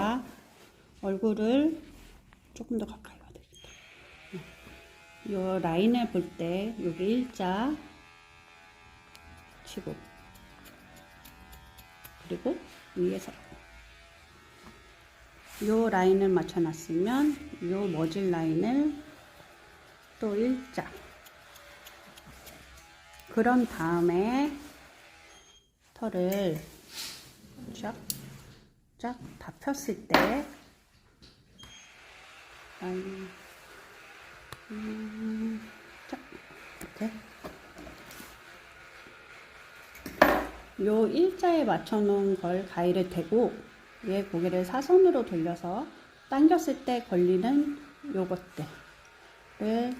자, 얼굴을 조금 더 가까이 가야 되겠다. 요 라인을 볼 때 여기 일자 치고 그리고 위에서 요 라인을 맞춰놨으면 요 머질 라인을 또 일자. 그런 다음에 털을 쫙, 쫙 다 폈을 때 라인 음, 쫙 이렇게 요 일자에 맞춰 놓은 걸 가위를 대고 얘 고개를 사선으로 돌려서 당겼을 때 걸리는 요것들을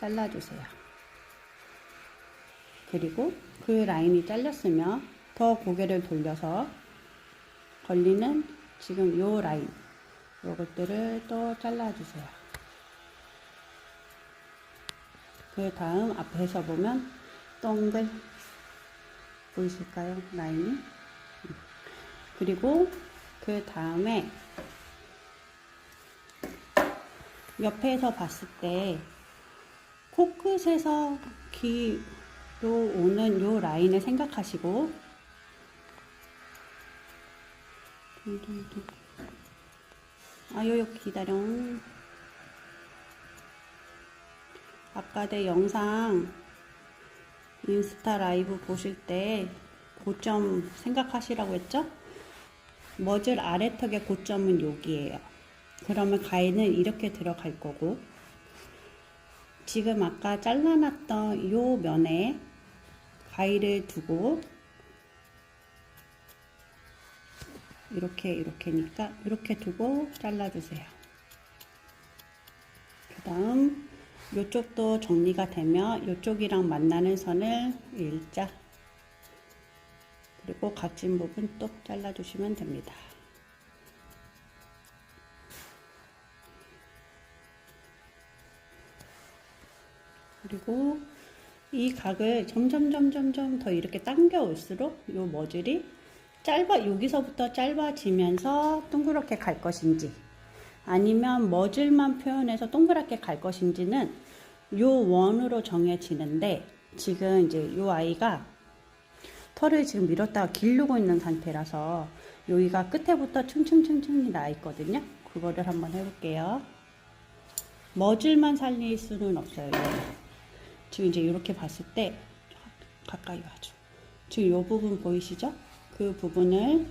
잘라주세요. 그리고 그 라인이 잘렸으면 더 고개를 돌려서 걸리는 지금 요 라인 요것들을 또 잘라주세요. 그 다음 앞에서 보면 동글 보이실까요? 라인이? 그리고 그 다음에 옆에서 봤을 때 코끝에서 귀로 오는 요 라인을 생각하시고 아요 요 기다려 아까 내 영상 인스타 라이브 보실 때 고점 생각하시라고 했죠? 머즐 아래턱의 고점은 여기에요. 그러면 가위는 이렇게 들어갈 거고 지금 아까 잘라놨던 요 면에 가위를 두고 이렇게 이렇게니까 이렇게 두고 잘라주세요. 그 다음 이쪽도 정리가 되면 이쪽이랑 만나는 선을 일자 그리고 각진 부분 또 잘라주시면 됩니다. 그리고 이 각을 점점 점점점 더 이렇게 당겨 올수록 이 머즐이 짧아 여기서부터 짧아지면서 동그랗게 갈 것인지 아니면 머즐만 표현해서 동그랗게 갈 것인지는 요 원으로 정해지는데 지금 이제 요 아이가 털을 지금 밀었다가 기르고 있는 상태라서 여기가 끝에부터 층층층층이 나 있거든요. 그거를 한번 해볼게요. 머즐만 살릴 수는 없어요. 지금 이제 이렇게 봤을 때 가까이 와줘. 지금 요 부분 보이시죠? 그 부분을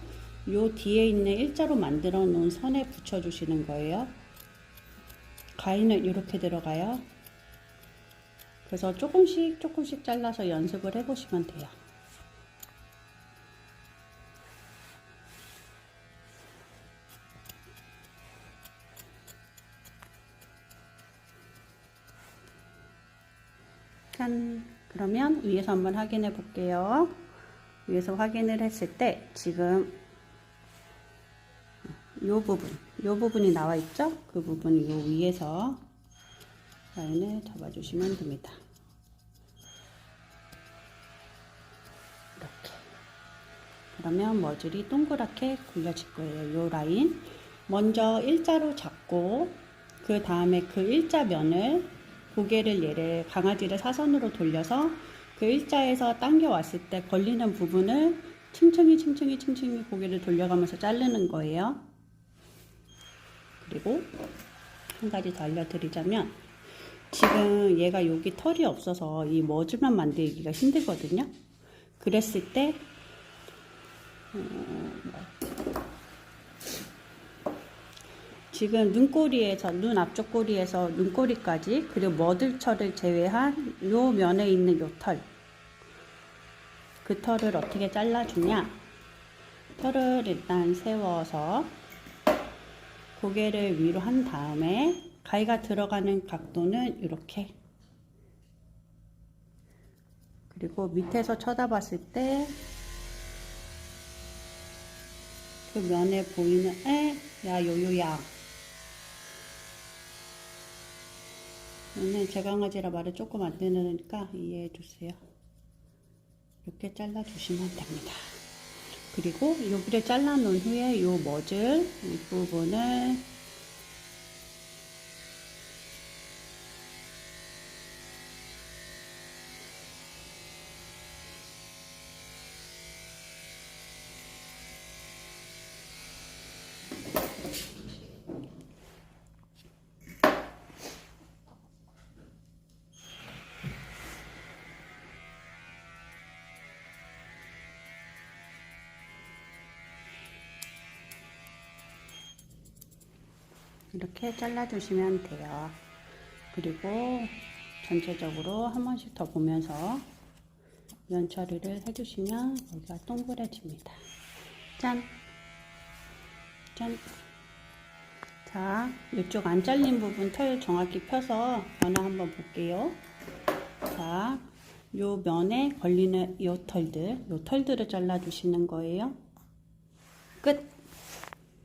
요 뒤에 있는 일자로 만들어 놓은 선에 붙여 주시는 거예요. 가위는 이렇게 들어가요. 그래서 조금씩 조금씩 잘라서 연습을 해 보시면 돼요. 짠. 그러면 위에서 한번 확인해 볼게요. 위에서 확인을 했을 때 지금 요 부분, 요 부분이 나와 있죠? 그 부분이 요 위에서 라인을 잡아주시면 됩니다. 이렇게. 그러면 머즐이 동그랗게 굴려질 거예요. 요 라인. 먼저 일자로 잡고 그 다음에 그 일자 면을 고개를 얘를 강아지를 사선으로 돌려서 그 일자에서 당겨 왔을 때 걸리는 부분을 층층이 층층이 층층이 고개를 돌려가면서 자르는 거예요. 그리고 한 가지 더 알려드리자면 지금 얘가 여기 털이 없어서 이 머즈만 만들기가 힘들거든요. 그랬을 때 지금 눈꼬리에서 눈 앞쪽 꼬리에서 눈꼬리까지 그리고 머들철을 제외한 요 면에 있는 요 털. 그 털을 어떻게 잘라주냐? 털을 일단 세워서 고개를 위로 한 다음에 가위가 들어가는 각도는 이렇게 그리고 밑에서 쳐다봤을 때 그 면에 보이는 에, 야, 요요야. 오늘 제 강아지라 말을 조금 안 되니까 이해해 주세요. 이렇게 잘라 주시면 됩니다. 그리고 여기를 잘라 놓은 후에 요 머즐 이 부분을 이렇게 잘라주시면 돼요. 그리고 전체적으로 한 번씩 더 보면서 면 처리를 해주시면 여기가 동그래집니다. 짠! 짠! 자, 이쪽 안 잘린 부분 털 정확히 펴서 면을 한번 볼게요. 자, 요 면에 걸리는 요 털들, 요 털들을 잘라주시는 거예요. 끝!